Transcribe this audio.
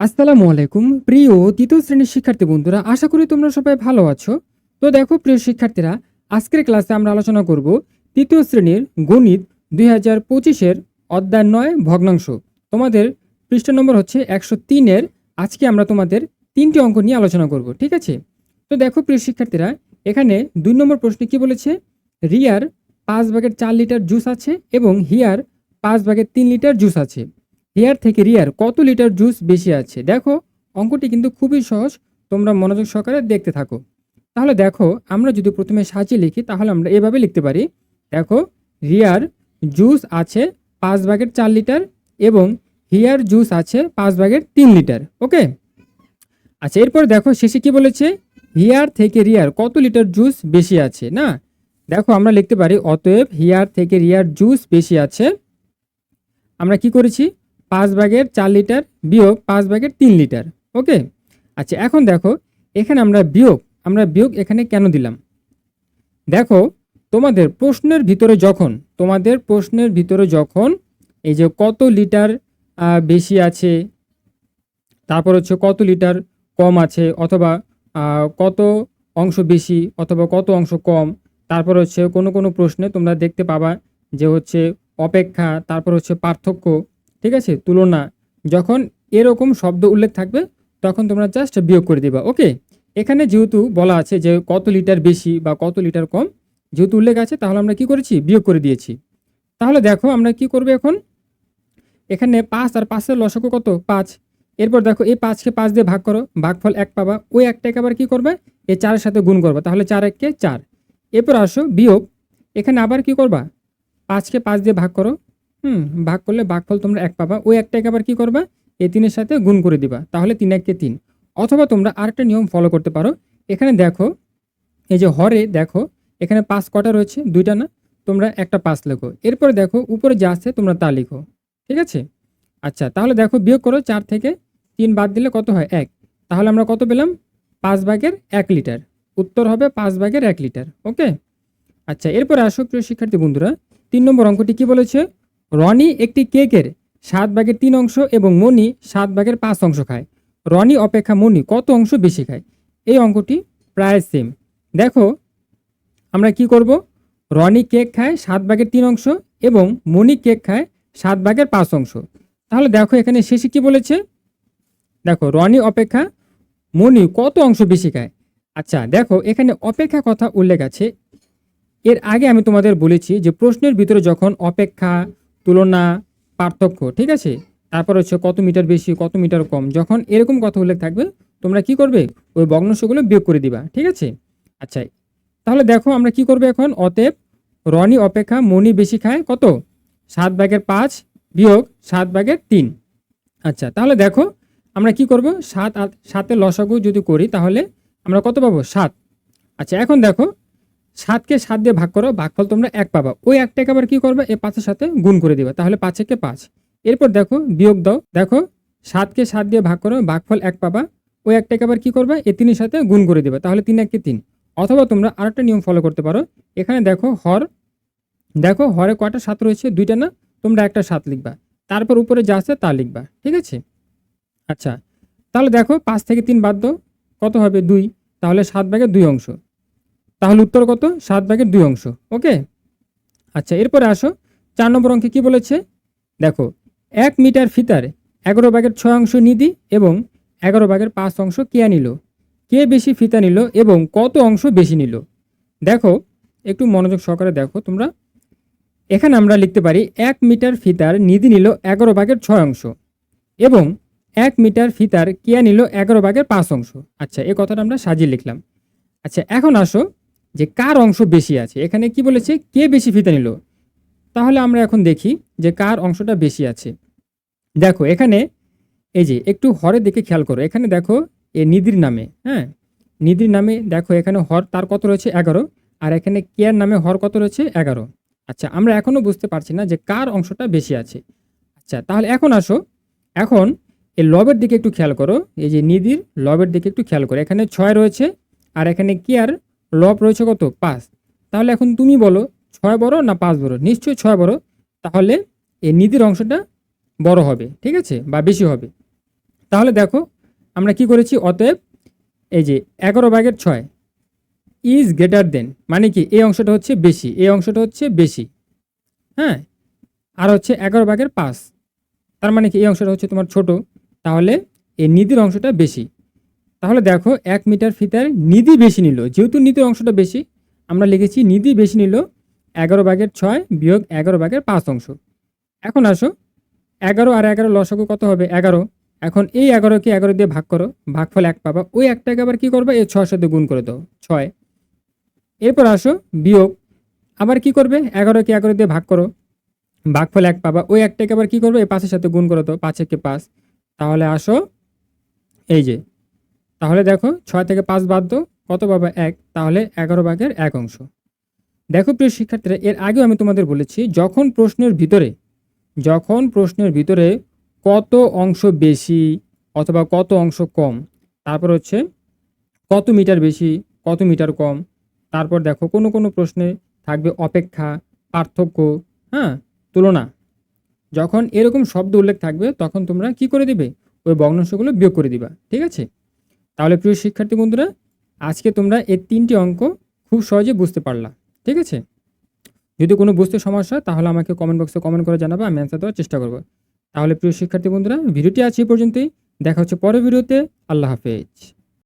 আসসালামু আলাইকুম। প্রিয় তৃতীয় শ্রেণির শিক্ষার্থী বন্ধুরা, আশা করি তোমরা সবাই ভালো আছো। তো দেখো, প্রিয় শিক্ষার্থীরা, আজকের ক্লাসে আমরা আলোচনা করব তৃতীয় শ্রেণির গণিত দুই হাজার পঁচিশের অধ্যায় নয়, ভগ্নাংশ। তোমাদের পৃষ্ঠ নম্বর হচ্ছে একশো তিনের। আজকে আমরা তোমাদের তিনটি অঙ্ক নিয়ে আলোচনা করব, ঠিক আছে? তো দেখো, প্রিয় শিক্ষার্থীরা, এখানে দুই নম্বর প্রশ্নে কি বলেছে? রিয়ার পাঁচ ভাগের চার লিটার জুস আছে এবং হিয়ার পাঁচ ভাগের তিন লিটার জুস আছে। হেয়ার থেকে রিয়ার কত লিটার জুস বেশি আছে? দেখো, অঙ্কটি কিন্তু খুবই সহজ, তোমরা মনোযোগ সহকারে দেখতে থাকো। তাহলে দেখো, আমরা যদি প্রথমে সাজিয়ে লিখি, তাহলে আমরা এভাবে লিখতে পারি। দেখো রিয়ার জুস আছে পাঁচ ভাগের চার লিটার এবং হিয়ার জুস আছে পাঁচ ভাগের তিন লিটার ওকে আচ্ছা এরপর দেখো, শেষে কি বলেছে? হিয়ার থেকে রিয়ার কত লিটার জুস বেশি আছে, না? দেখো, আমরা লিখতে পারি, অতএব হিয়ার থেকে রিয়ার জুস বেশি আছে। আমরা কি করেছি? পাঁচ ভাগের চার লিটার বিয়োগ পাঁচ ভাগের তিন লিটার, ওকে? আচ্ছা এখন দেখো, এখানে আমরা বিয়োগ আমরা বিয়োগ এখানে কেন দিলাম? দেখো, তোমাদের প্রশ্নের ভিতরে যখন, তোমাদের প্রশ্নের ভিতরে যখন এই যে কত লিটার বেশি আছে, তারপর হচ্ছে কত লিটার কম আছে অথবা কত অংশ বেশি অথবা কত অংশ কম, তারপর হচ্ছে কোনো কোনো প্রশ্নে তোমরা দেখতে পাবা যে হচ্ছে অপেক্ষা, তারপর হচ্ছে পার্থক্য ঠিক আছে? তুলনা। যখন এরকম শব্দ উল্লেখ থাকবে, তখন তোমরা জাস্ট বিয়োগ করে দিবা ওকে এখানে যেহেতু বলা আছে যে কত লিটার বেশি বা কত লিটার কম, যেহেতু উল্লেখ আছে, তাহলে আমরা কি করেছি? বিয়োগ করে দিয়েছি। তাহলে দেখো আমরা কি করবে এখন? এখানে পাঁচ আর পাঁচের লসক কত? পাঁচ। এরপর দেখো, এই পাঁচকে পাঁচ দিয়ে ভাগ করো, ভাগফল এক পাবা। ওই একটাকে আবার কি করবে? এই চারের সাথে গুণ করবা। তাহলে চার এককে চার। এরপর আসো, বিয়োগ। এখানে আবার কি করবা? পাঁচকে পাঁচ দিয়ে ভাগ করো হুম, ভাগ করলে ভাগফল তোমরা এক পাবা। ওই একটাকে আবার কি করবা? এই তিনের সাথে গুণ করে দিবা। তাহলে তিন এককে তিন। অথবা তোমরা আরেকটা নিয়ম ফলো করতে পারো। এখানে দেখো, এই যে হরে, দেখো, এখানে পাঁচ কটা রয়েছে, দুইটা না? তোমরা একটা পাঁচ লেখো। এরপরে দেখো, উপরে যা আছে তোমরা তা লিখো। ঠিক আছে? আচ্ছা তাহলে দেখো, বিয়োগ করো চার থেকে তিন বাদ দিলে কত হয়? এক। তাহলে আমরা কত পেলাম? পাঁচ ভাগের এক লিটার। উত্তর হবে পাঁচ ভাগের এক লিটার। ওকে? আচ্ছা এরপরে আসো প্রিয় শিক্ষার্থী বন্ধুরা, তিন নম্বর অঙ্কটি কি বলেছে? রনি একটি কেকের সাত ভাগের তিন অংশ এবং মনি সাত ভাগের পাঁচ অংশ খায়। রনি অপেক্ষা মনি কত অংশ বেশি খায়? এই অঙ্কটি প্রায় সেম দেখো, আমরা কি করব? রনি কেক খায় সাত ভাগের তিন অংশ এবং মনি কেক খায় সাত ভাগের পাঁচ অংশ। তাহলে দেখো এখানে শেষে কি বলেছে? দেখো, রনি অপেক্ষা মনি কত অংশ বেশি খায়? আচ্ছা দেখো, এখানে অপেক্ষা কথা উল্লেখ আছে। এর আগে আমি তোমাদের বলেছি যে প্রশ্নের ভিতরে যখন অপেক্ষা তুলনা পার্থক্য, ঠিক আছে? তারপর হচ্ছে কত মিটার বেশি, কত মিটার কম? যখন এরকম কথা উল্লেখ থাকবে, তোমরা কি করবে? ওই ভগ্নাংশগুলো বিয়োগ করে দিবা, ঠিক আছে? আচ্ছা তাহলে দেখো আমরা কি করব এখন? অতএব রনি অপেক্ষা মনি বেশি খায় কত? সাত ভাগের পাঁচ বিয়োগ সাত ভাগের তিন। আচ্ছা তাহলে দেখো আমরা কি করব? সাত সাতের লসাগু যদি করি, তাহলে আমরা কত পাবো? সাত। আচ্ছা এখন দেখো সাতকে সাত দিয়ে ভাগ করো, ভাগফল তোমরা এক পাবা। ওই একটাকে আবার কি করবে? এই পাঁচের সাথে গুণ করে দিবা। তাহলে পাঁচ একে পাঁচ। এরপর দেখো, বিয়োগ দাও। দেখো, সাতকে সাত দিয়ে ভাগ করো, ভাগফল এক পাবা। ওই একটাকে আবার কি করবে? এ তিনের সাথে গুণ করে দিবা। তাহলে তিন একে তিন। অথবা তোমরা আরেকটা নিয়ম ফলো করতে পারো। এখানে দেখো, হর, দেখো, হরে কয়টা সাত রয়েছে? দুইটা না? তোমরা একটা সাত লিখবা। তারপর উপরে যা আছে তা লিখবা। ঠিক আছে? আচ্ছা। তাহলে দেখো, পাঁচ থেকে তিন বাদ দাও। কত হবে? দুই। তাহলে সাত ভাগের দুই অংশ। তাহলে উত্তর কত? সাত ভাগের দুই অংশ, ওকে? আচ্ছা এরপরে আসো। চার নম্বর অঙ্কে কি বলেছে? দেখো, এক মিটার ফিতার এগারো ভাগের ছয় অংশ নিধি এবং এগারো ভাগের পাঁচ অংশ কে নিল? কে বেশি ফিতা নিল এবং কত অংশ বেশি নিল? দেখো, একটু মনোযোগ সহকারে দেখো তোমরা। এখানে আমরা লিখতে পারি, এক মিটার ফিতার নিধি নিল এগারো ভাগের ছয় অংশ এবং এক মিটার ফিতার কেয়া নিল এগারো ভাগের পাঁচ অংশ। আচ্ছা এ কথাটা আমরা সাজিয়ে লিখলাম। আচ্ছা এখন আসো। যে কার অংশ বেশি আছে? এখানে কি বলেছে? কে বেশি ফিতা নিল? তাহলে আমরা এখন দেখি যে কার অংশটা বেশি আছে। দেখো, এখানে এই যে একটু হরের দিকে খেয়াল করো। এখানে দেখো এ নিধির নামে হ্যাঁ? নিধির নামে দেখো এখানে হর তার কত রয়েছে? এগারো। আর এখানে কেয়ার নামে হর কত রয়েছে? এগারো। আচ্ছা আমরা এখনও বুঝতে পারছি না যে কার অংশটা বেশি আছে। আচ্ছা তাহলে এখন আসো। এখন এই লবের দিকে একটু খেয়াল করো। এই যে নিধির লবের দিকে একটু খেয়াল করো। এখানে ছয় রয়েছে, আর এখানে কেয়ার লব রয়েছে কত? পাঁচ। তাহলে এখন তুমি বলো, ছয় বড় না পাঁচ বড়? নিশ্চয়ই ছয় বড়। তাহলে এই নিধির অংশটা বড় হবে, ঠিক আছে? বা বেশি হবে। তাহলে দেখো, আমরা কি করেছি? অতএব এই যে এগারো ভাগের ছয় ইজ গ্রেটার দেন মানে কি? এই অংশটা হচ্ছে বেশি, এই অংশটা হচ্ছে বেশি। হ্যাঁ? আর হচ্ছে এগারো ভাগের পাঁচ। তার মানে কি? এই অংশটা হচ্ছে তোমার ছোট। তাহলে এই নিধির অংশটা বেশি। তাহলে দেখো এক মিটার ফিতার নিধি বেশি নিল। যেহেতু নিধির অংশটা বেশি, আমরা লিখেছি নিধি বেশি নিল এগারো ভাগের ছয় বিয়োগ এগারো ভাগের পাঁচ অংশ। এখন আসো, এগারো আর এগারো লসাগু কত হবে? এগারো। এখন এই এগারোকে এগারো দিয়ে ভাগ করো, ভাগফল এক পাবা। ওই একটাকে আবার কি করবে? এই ছয়ের সাথে গুণ করে দাও, ছয়। এরপর আসো, বিয়োগ। আবার কি করবে? এগারোকে এগারো দিয়ে ভাগ করো, ভাগফল এক পাবা। ওই একটাকে আবার কি করবে? এই পাঁচের সাথে গুণ করে দাও পাঁচ একে পাঁচ। তাহলে আসো, এই যে তাহলে দেখো ছয় থেকে পাঁচ বাদ দাও, কত পাবা এক? তাহলে এগারো ভাগের এক অংশ। দেখো প্রিয় শিক্ষার্থীরা, এর আগেও আমি তোমাদের বলেছি, যখন প্রশ্নের ভিতরে, যখন প্রশ্নের ভিতরে কত অংশ বেশি অথবা কত অংশ কম, তারপর হচ্ছে কত মিটার বেশি, কত মিটার কম, তারপর দেখো কোনো কোনো প্রশ্নে থাকবে অপেক্ষা, পার্থক্য হ্যাঁ তুলনা। যখন এরকম শব্দ উল্লেখ থাকবে, তখন তোমরা কি করে দিবে? ওই ভগ্নাংশগুলো বিয়োগ করে দিবা, ঠিক আছে? তাহলে প্রিয় শিক্ষার্থী বন্ধুরা, আজকে তোমরা এই তিনটি অঙ্ক খুব সহজে বুঝতে পারলা, ঠিক আছে? যদি কোনো বুঝতে সমস্যা তাহলে আমাকে কমেন্ট বক্সে কমেন্ট করে জানাব, আমি অ্যান্সার দেওয়ার চেষ্টা করব। তাহলে প্রিয় শিক্ষার্থী বন্ধুরা, ভিডিওটি আছে এই পর্যন্তই। দেখা হচ্ছে পরের ভিডিওতে। আল্লাহ হাফেজ।